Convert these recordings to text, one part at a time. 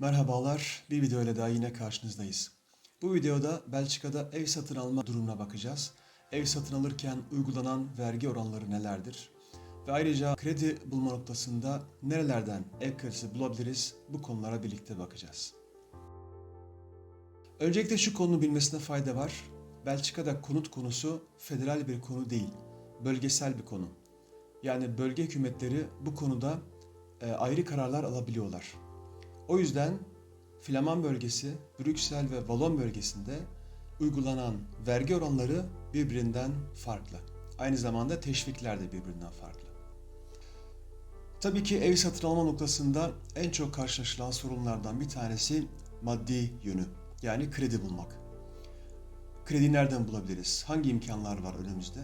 Merhabalar, bir video ile daha yine karşınızdayız. Bu videoda Belçika'da ev satın alma durumuna bakacağız. Ev satın alırken uygulanan vergi oranları nelerdir? Ve ayrıca kredi bulma noktasında nerelerden ev kredisi bulabiliriz? Bu konulara birlikte bakacağız. Öncelikle şu konunun bilmesine fayda var. Belçika'da konut konusu federal bir konu değil, bölgesel bir konu. Yani bölge hükümetleri bu konuda e, ayrı kararlar alabiliyorlar. O yüzden Flaman bölgesi, Brüksel ve Valon bölgesinde uygulanan vergi oranları birbirinden farklı. Aynı zamanda teşvikler de birbirinden farklı. Tabii ki ev satın alma noktasında en çok karşılaşılan sorunlardan bir tanesi maddi yönü. Yani kredi bulmak. Kredi nereden bulabiliriz? Hangi imkanlar var önümüzde?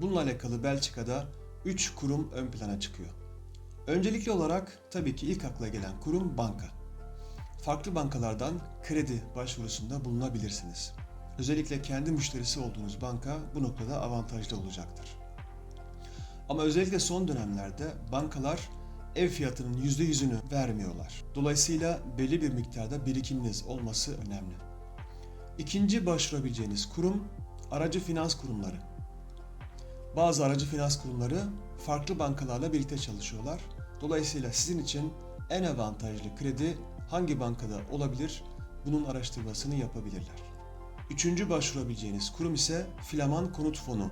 Bununla alakalı Belçika'da 3 kurum ön plana çıkıyor. Öncelikli olarak tabii ki ilk akla gelen kurum banka. Farklı bankalardan kredi başvurusunda bulunabilirsiniz. Özellikle kendi müşterisi olduğunuz banka bu noktada avantajlı olacaktır. Ama özellikle son dönemlerde bankalar ev fiyatının %100'ünü vermiyorlar. Dolayısıyla belli bir miktarda birikiminiz olması önemli. İkinci başvurabileceğiniz kurum aracı finans kurumları. Bazı aracı finans kurumları farklı bankalarla birlikte çalışıyorlar. Dolayısıyla sizin için en avantajlı kredi hangi bankada olabilir? Bunun araştırmasını yapabilirler. Üçüncü başvurabileceğiniz kurum ise Flaman Konut Fonu,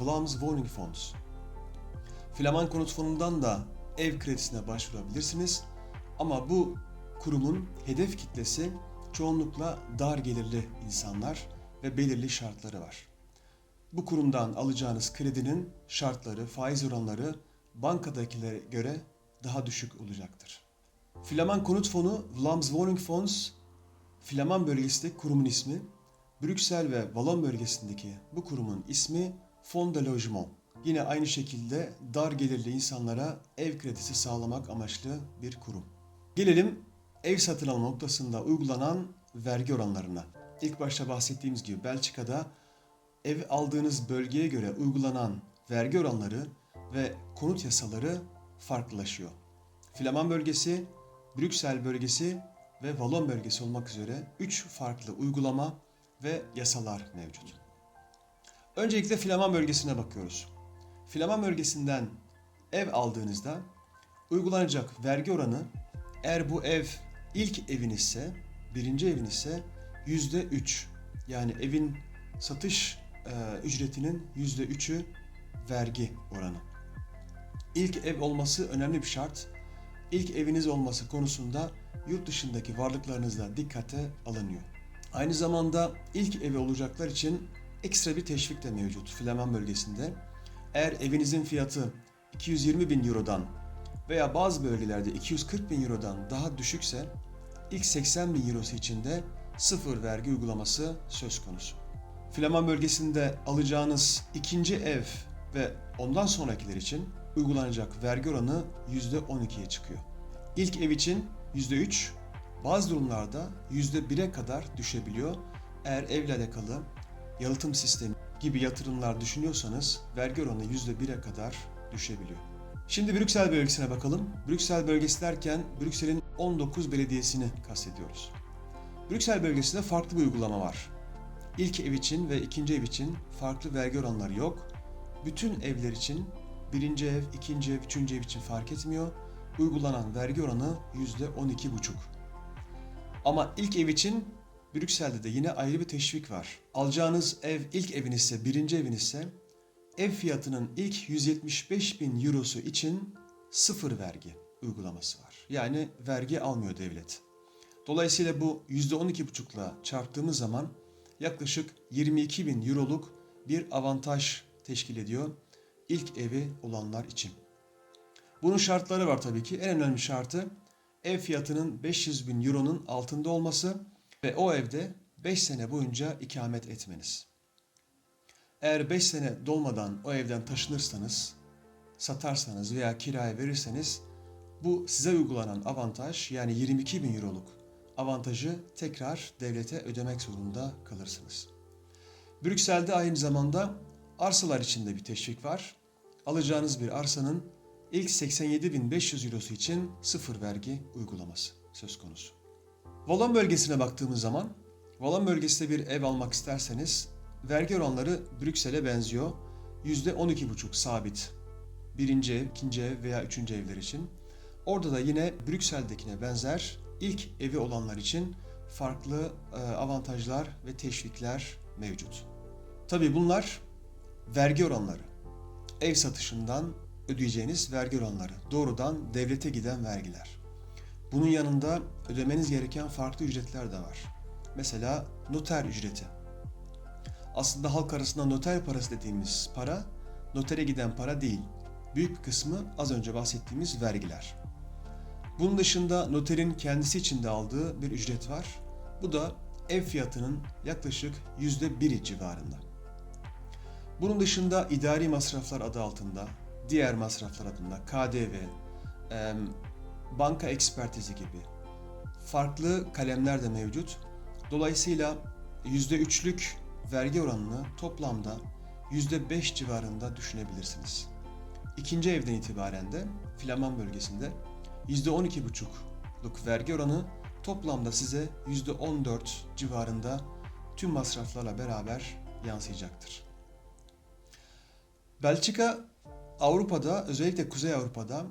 Vlaams Woning Fonds. Flaman Konut Fonu'ndan da ev kredisine başvurabilirsiniz. Ama bu kurumun hedef kitlesi çoğunlukla dar gelirli insanlar ve belirli şartları var. Bu kurumdan alacağınız kredinin şartları, faiz oranları bankadakilere göre daha düşük olacaktır. Flaman Konut Fonu, Vlaams Woning Fonds, Flaman bölgesindeki kurumun ismi, Brüksel ve Valon bölgesindeki bu kurumun ismi Fond de Logement. Yine aynı şekilde dar gelirli insanlara ev kredisi sağlamak amaçlı bir kurum. Gelelim ev satın alma noktasında uygulanan vergi oranlarına. İlk başta bahsettiğimiz gibi Belçika'da ev aldığınız bölgeye göre uygulanan vergi oranları ve konut yasaları farklılaşıyor. Flaman bölgesi, Brüksel bölgesi ve Valon bölgesi olmak üzere 3 farklı uygulama ve yasalar mevcut. Öncelikle Flaman bölgesine bakıyoruz. Flaman bölgesinden ev aldığınızda uygulanacak vergi oranı eğer bu ev ilk evinizse, birinci evinizse yüzde üç. Yani evin satış e, ücretinin yüzde üçü vergi oranı. İlk ev olması önemli bir şart. İlk eviniz olması konusunda yurt dışındaki varlıklarınızla dikkate alınıyor. Aynı zamanda ilk evi olacaklar için ekstra bir teşvik de mevcut Flaman bölgesinde. Eğer evinizin fiyatı 220 bin Euro'dan veya bazı bölgelerde 240 bin Euro'dan daha düşükse ilk 80 bin Eurosu için de sıfır vergi uygulaması söz konusu. Flaman bölgesinde alacağınız ikinci ev ve ondan sonrakiler için uygulanacak vergi oranı %12'ye çıkıyor. İlk ev için %3, bazı durumlarda %1'e kadar düşebiliyor. Eğer evle alakalı yalıtım sistemi gibi yatırımlar düşünüyorsanız vergi oranı %1'e kadar düşebiliyor. Şimdi Brüksel bölgesine bakalım. Brüksel bölgesi derken Brüksel'in 19 belediyesini kastediyoruz. Brüksel bölgesinde farklı bir uygulama var. İlk ev için ve ikinci ev için farklı vergi oranları yok. Bütün evler için birinci ev, ikinci ev, üçüncü ev için fark etmiyor. Uygulanan vergi oranı %12,5. Ama ilk ev için Brüksel'de de yine ayrı bir teşvik var. Alacağınız ev ilk evinizse, birinci evinizse ev fiyatının ilk 175 bin eurosu için sıfır vergi uygulaması var. Yani vergi almıyor devlet. Dolayısıyla bu %12,5'la çarptığımız zaman yaklaşık 22 bin euroluk bir avantaj teşkil ediyor ilk evi olanlar için. Bunun şartları var tabii ki. En önemli şartı ev fiyatının 500 bin euronun altında olması ve o evde 5 sene boyunca ikamet etmeniz. Eğer 5 sene dolmadan o evden taşınırsanız, satarsanız veya kiraya verirseniz bu size uygulanan avantaj yani 22 bin euroluk avantajı tekrar devlete ödemek zorunda kalırsınız. Brüksel'de aynı zamanda arsalar için de bir teşvik var. Alacağınız bir arsanın ilk 87.500 eurosu için sıfır vergi uygulaması söz konusu. Valon bölgesine baktığımız zaman, Valon bölgesinde bir ev almak isterseniz vergi oranları Brüksel'e benziyor. %12,5 sabit. Birinci ev, ikinci ev veya üçüncü evler için. Orada da yine Brüksel'dekine benzer ilk evi olanlar için farklı e, avantajlar ve teşvikler mevcut. Tabii bunlar vergi oranları. Ev satışından ödeyeceğiniz vergi oranları. Doğrudan devlete giden vergiler. Bunun yanında ödemeniz gereken farklı ücretler de var. Mesela noter ücreti. Aslında halk arasında noter parası dediğimiz para, notere giden para değil. Büyük kısmı az önce bahsettiğimiz vergiler. Bunun dışında noterin kendisi için de aldığı bir ücret var. Bu da ev fiyatının yaklaşık %1'i civarında. Bunun dışında idari masraflar adı altında, diğer masraflar adında KDV, banka ekspertizi gibi farklı kalemler de mevcut. Dolayısıyla %3'lük vergi oranını toplamda %5 civarında düşünebilirsiniz. İkinci evden itibaren de Flaman bölgesinde %12,5'luk vergi oranı toplamda size %14 civarında tüm masraflarla beraber yansıyacaktır. Belçika Avrupa'da özellikle Kuzey Avrupa'da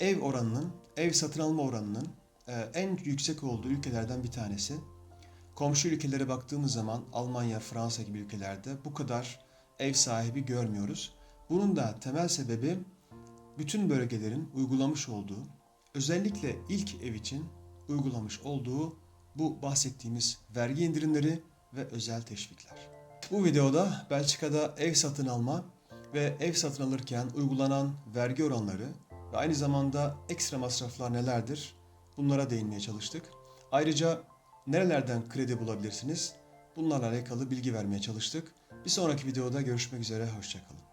ev oranının, ev satın alma oranının e, en yüksek olduğu ülkelerden bir tanesi. Komşu ülkelere baktığımız zaman Almanya, Fransa gibi ülkelerde bu kadar ev sahibi görmüyoruz. Bunun da temel sebebi bütün bölgelerin uygulamış olduğu, özellikle ilk ev için uygulamış olduğu bu bahsettiğimiz vergi indirimleri ve özel teşvikler. Bu videoda Belçika'da ev satın alma ve ev satın alırken uygulanan vergi oranları ve aynı zamanda ekstra masraflar nelerdir? Bunlara değinmeye çalıştık. Ayrıca nerelerden kredi bulabilirsiniz? Bunlarla alakalı bilgi vermeye çalıştık. Bir sonraki videoda görüşmek üzere, hoşçakalın.